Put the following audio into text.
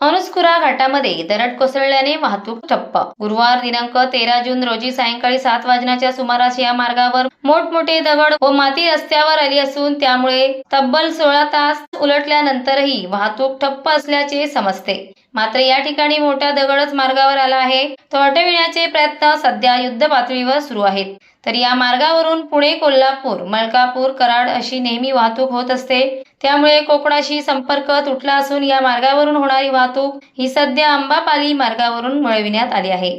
अनुस्कुरा घाटामध्ये दरड कोसळल्याने वाहतूक ठप्प. गुरुवार दिनांक तेरा जून रोजी सायंकाळी सात वाजण्याच्या सुमारास या मार्गावर मोठमोठे दगड व माती रस्त्यावर आली असून त्यामुळे तब्बल सोळा तास उलटल्यानंतरही वाहतूक ठप्प असल्याचे समजते. मात्र या ठिकाणी मोठा दगडच मार्गावर आला आहे. तो हटविण्याचे प्रयत्न सध्या युद्ध पातळीवर सुरू आहेत. तर या मार्गावरून पुणे कोल्हापूर मलकापूर कराड अशी नेहमी वाहतूक होत असते. त्यामुळे कोकणाशी संपर्क तुटला असून या मार्गावरून होणारी वाहतूक ही सध्या अंबापाली मार्गावरून वळविण्यात आली आहे.